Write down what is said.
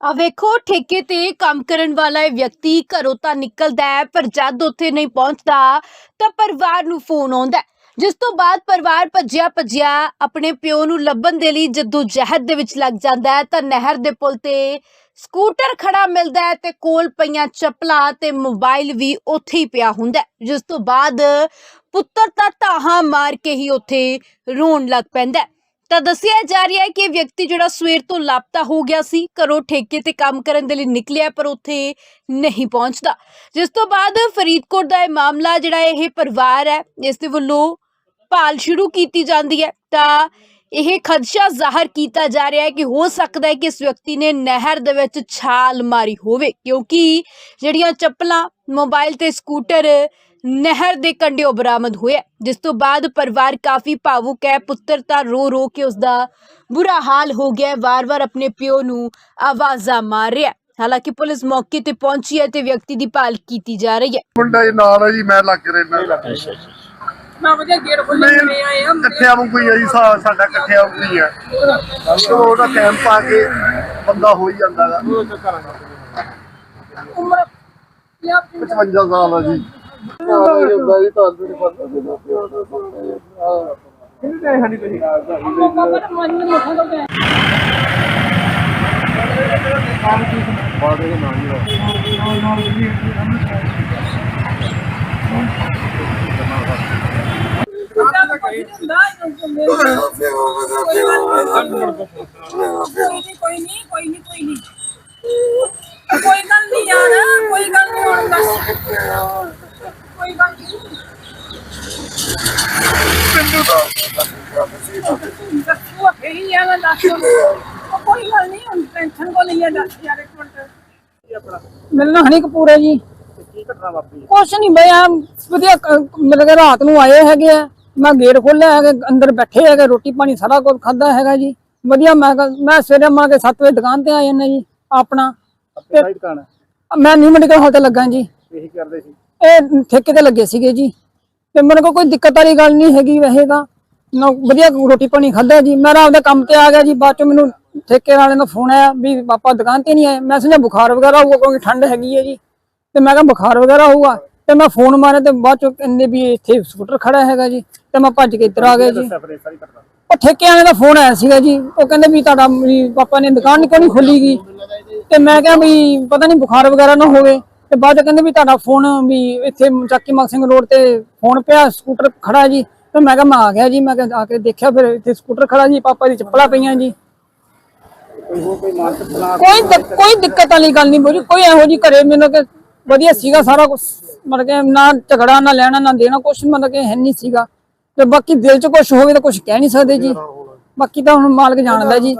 ਆ ਵੇਖੋ, ਠੇਕੇ ਤੇ ਕੰਮ ਕਰਨ ਵਾਲਾ ਇਹ ਵਿਅਕਤੀ ਘਰੋਂ ਤਾਂ ਨਿਕਲਦਾ ਹੈ, ਪਰ ਜਦ ਉੱਥੇ ਨਹੀਂ ਪਹੁੰਚਦਾ, ਤਾਂ ਪਰਿਵਾਰ ਨੂੰ ਫੋਨ ਆਉਂਦਾ ਜਿਸ ਤੋਂ ਬਾਅਦ ਪਰਿਵਾਰ ਭੱਜਿਆ ਭੱਜਿਆ ਆਪਣੇ ਪਿਓ ਨੂੰ ਲੱਭਣ ਦੇ ਲਈ ਜਦੋਂ ਜਹਿਦ ਦੇ ਵਿੱਚ ਲੱਗ ਜਾਂਦਾ ਹੈ, ਤਾਂ ਨਹਿਰ ਦੇ ਪੁਲ ਤੇ ਸਕੂਟਰ ਖੜਾ ਮਿਲਦਾ ਹੈ ਤੇ ਕੋਲ ਪਈਆਂ ਚੱਪਲਾਂ ਤੇ ਮੋਬਾਈਲ ਵੀ ਉੱਥੇ ਹੀ ਪਿਆ ਹੁੰਦਾ ਜਿਸ ਤੋਂ ਬਾਅਦ ਪੁੱਤਰ ਤਾਂ ਧਾਹਾਂ ਮਾਰ ਕੇ ਹੀ ਉੱਥੇ ਰੋਣ ਲੱਗ ਪੈਂਦਾ ਤਾਂ ਦੱਸਿਆ ਜਾ ਰਿਹਾ ਹੈ ਕਿ ਇਹ ਵਿਅਕਤੀ ਜਿਹੜਾ ਸਵੇਰ ਤੋਂ ਲਾਪਤਾ ਹੋ ਗਿਆ ਸੀ, ਘਰੋਂ ਠੇਕੇ ਤੇ ਕੰਮ ਕਰਨ ਦੇ ਲਈ ਨਿਕਲਿਆ, ਪਰ ਉੱਥੇ ਨਹੀਂ ਪਹੁੰਚਦਾ। ਜਿਸ ਤੋਂ ਬਾਅਦ ਫਰੀਦਕੋਟ ਦਾ ਇਹ ਮਾਮਲਾ ਜਿਹੜਾ ਇਹ ਪਰਿਵਾਰ ਹੈ, ਇਸ ਦੇ ਵੱਲੋਂ ਭਾਲ ਸ਼ੁਰੂ ਕੀਤੀ ਜਾਂਦੀ ਹੈ। ਤਾਂ ਇਹ ਖਦਸ਼ਾ ਜ਼ਾਹਰ ਕੀਤਾ ਜਾ ਰਿਹਾ ਹੈ ਕਿ ਹੋ ਸਕਦਾ ਹੈ ਕਿ ਇਸ ਵਿਅਕਤੀ ਨੇ ਨਹਿਰ ਦੇ ਵਿੱਚ ਛਾਲ ਮਾਰੀ ਹੋਵੇ, ਕਿਉਂਕਿ ਜਿਹੜੀਆਂ ਚੱਪਲਾਂ ਮੋਬਾਈਲ ਤੇ ਸਕੂਟਰ ਨਹਿਰ ਦੇ ਕੰਢਿਓ ਬਰਾਮਦ ਹੋਇਆ ਜਿਸ ਤੋਂ ਬਾਅਦ ਪਰਿਵਾਰ ਕਾਫੀ ਭਾਵੁਕ ਹੈ ਪੁੱਤਰ ਤਾਂ ਰੋ ਰੋ ਕੇ ਉਸ ਦਾ ਬੁਰਾ ਹਾਲ ਹੋ ਗਿਆ ਹੈ ਵਾਰ-ਵਾਰ ਆਪਣੇ ਪਿਓ ਨੂੰ ਆਵਾਜ਼ਾਂ ਮਾਰ ਰਿਹਾ ਹੈ। ਹਾਲਾਂਕਿ ਪੁਲਿਸ ਮੌਕੇ ਤੇ ਪਹੁੰਚੀ ਹੈ ਤੇ ਵਿਅਕਤੀ ਦੀ ਭਾਲ ਕੀਤੀ ਜਾ ਰਹੀ ਹੈ। ਮੁੰਡਾ ਜੀ ਨਾਲ ਹੈ ਜੀ ਮੈਂ ਲੱਗ ਰਹਿਣਾ ਅੱਛਾ ਅੱਛਾ ਮੈਂ ਵਧੀਆ ਗੇਟ ਖੋਲੇ ਮੈਂ ਆਏ ਆ ਇਕੱਠਿਆਂ ਵਾਂਗੂ ਹੀ ਆ ਜੀ ਸਾ- ਸਾਡਾ ਇਕੱਠਿਆਂ ਹੀ। ਆ ਚਲੋ ਉਹਦਾ ਟਾਈਮ ਪਾ ਕੇ ਬੰਦਾ ਹੋ ਹੀ ਜਾਂਦਾ ਉਮਰ ਯਾ 55 ਸਾਲ ਆ ਜੀ। ਜੀ ਤੁਹਾਨੂੰ ਨਹੀਂ ਪਤਾ ਜਦੋਂ ਪਿਓ ਦਾ ਬਾਬਾ ਦਾ ਮਨ ਨੂੰ ਮੱਥਾ ਤੋਂ ਗਿਆ ਕੋਈ ਨਹੀਂ ਕੋਈ ਨਹੀਂ ਕੋਈ ਨਹੀਂ। ਕੋਈ ਗੱਲ ਨਹੀਂ ਯਾਰ ਕੋਈ ਗੱਲ ਨਹੀਂ ਹੁਣ ਬਸ ਕੋਈ ਗੱਲ ਨਹੀਂ ਦੱਸੋ ਫੇਰੀ ਯਾਰ ਦੱਸ ਕੋਈ ਗੱਲ ਨਹੀਂ ਹੁਣ ਟੈਨਸ਼ਨ ਕੋ ਨਹੀਂ ਹੈ ਦੱਸ ਯਾਰ ਇੱਕ ਮਿੰਟ ਮਿਲਣਾ ਹਣੀ ਕਪੂਰ ਹੈ ਜੀ। ਕੁਛ ਨਹੀਂ ਬਈ ਆ ਵਧੀਆ ਕ- ਮਤਲਬ ਕਿ ਰਾਤ ਨੂੰ ਆਏ ਹੈਗੇ ਆ। ਮੈਂ ਗੇਟ ਖੋਲ੍ਹਿਆ ਹੈਗਾ ਅੰਦਰ ਬੈਠੇ ਹੈਗੇ ਰੋਟੀ ਪਾਣੀ ਸਾਰਾ ਕੁਝ ਖਾਦਾ ਹੈਗਾ ਜੀ। ਵਧੀਆ ਮੈਂ ਕਿਹਾ- ਮੈਂ ਸਵੇਰੇ ਮਾਰ ਕੇ 7 ਵਜੇ ਦੁਕਾਨ ਤੇ ਆ ਜਾਂਦਾ ਜੀ ਆਪਣਾ। ਤੇ ਮੈਂ ਨਿਊ ਮੈਡੀਕਲ ਹਾਲ ਤੇ ਲੱਗਾ ਜੀ। ਇਹੀ ਕਰਦੇ ਸੀ? ਇਹ ਠੇਕੇ ਤੇ ਲੱਗੇ ਸੀਗੇ ਜੀ। ਤੇ ਮੇਰੇ ਕੋਲ ਕੋਈ ਦਿੱਕਤ ਵਾਲੀ ਗੱਲ ਨਹੀਂ ਹੈਗੀ ਵੈਸੇ ਤਾਂ। ਨਾ, ਵਧੀਆ ਰੋਟੀ ਪਾਣੀ ਖਾਧਾ ਜੀ। ਮੈਂ ਆਪਦੇ ਕੰਮ ਤੇ ਆ ਗਿਆ ਜੀ। ਬਾਅਦ ਚ ਮੈਨੂੰ ਠੇਕੇ ਵਾਲੇ ਦਾ ਫੋਨ ਆਇਆ ਵੀ ਪਾਪਾ ਦੁਕਾਨ ਤੇ ਨਹੀਂ ਆਏ। ਮੈਂ ਸਮਝਿਆ ਬੁਖਾਰ ਵਗੈਰਾ ਹੋਊਗਾ, ਕਿਉਂਕਿ ਠੰਡ ਹੈਗੀ ਹੈ ਜੀ। ਤੇ ਮੈਂ ਕਿਹਾ ਬੁਖਾਰ ਵਗੈਰਾ ਹੋਊਗਾ। ਤੇ ਮੈਂ ਫੋਨ ਮਾਰਿਆ ਤੇ ਬਾਅਦ ਚ ਕਹਿੰਦੇ ਵੀ ਇੱਥੇ ਸਕੂਟਰ ਖੜਾ ਹੈਗਾ ਜੀ। ਤੇ ਮੈਂ ਭੱਜ ਕੇ ਇੱਧਰ ਆ ਗਿਆ ਜੀ। ਉਹ ਠੇਕੇ ਵਾਲੇ ਦਾ ਫੋਨ ਆਇਆ ਸੀਗਾ ਜੀ। ਉਹ ਕਹਿੰਦੇ ਵੀ ਤੁਹਾਡਾ ਵੀ ਪਾਪਾ ਨੇ ਦੁਕਾਨ ਕਿਉਂ ਨਹੀਂ ਖੋਲੀ ਗਈ ਤੇ ਮੈਂ ਕਿਹਾ ਵੀ ਪਤਾ ਨਹੀਂ ਬੁਖਾਰ ਵਗੈਰਾ ਨਾ ਹੋਵੇ। ਤੇ ਬਾਅਦ ਚ ਕਹਿੰਦੇ ਵੀ ਤੁਹਾਡਾ ਫੋਨ ਵੀ ਇੱਥੇ ਚੱਕੀ ਮਗ ਸਿੰਘ ਰੋਡ ਤੇ ਫੋਨ ਪਿਆ, ਸਕੂਟਰ ਖੜਾ ਜੀ। ਤੇ ਮੈਂ ਕਿਹਾ ਮੈਂ ਆ ਗਿਆ ਜੀ, ਮੈਂ ਕਿਹਾ ਆ ਕੇ ਦੇਖਿਆ ਫਿਰ ਇੱਥੇ ਸਕੂਟਰ ਖੜਾ ਜੀ, ਪਾਪਾ ਦੀ ਚੱਪਲਾਂ ਪਈਆਂ ਜੀ। ਕੋਈ ਹੋਰ ਕੋਈ ਕੋਈ ਦਿੱਕਤ ਵਾਲੀ ਗੱਲ ਨਹੀਂ ਬੋਲੀ, ਕੋਈ ਇਹੋ ਜੀ ਘਰੇ ਮੈਨੂੰ ਕਿ ਵਧੀਆ ਸੀਗਾ ਸਾਰਾ ਕੁਝ ਮਤਲਬ ਕਿ ਨਾ ਝਗੜਾ, ਨਾ ਲੈਣਾ, ਨਾ ਦੇਣਾ ਕੁਝ ਮਤਲਬ ਕਿ ਹੈ ਨਹੀਂ ਸੀਗਾ। ਤੇ ਬਾਕੀ ਦਿਲ 'ਚ ਕੁਝ ਹੋਵੇ ਤਾਂ ਕੁਝ ਕਹਿ ਨਹੀਂ ਸਕਦੇ ਜੀ। ਬਾਕੀ ਤਾਂ ਹੁਣ ਮਾਲਕ ਜਾਣਦਾ ਜੀ।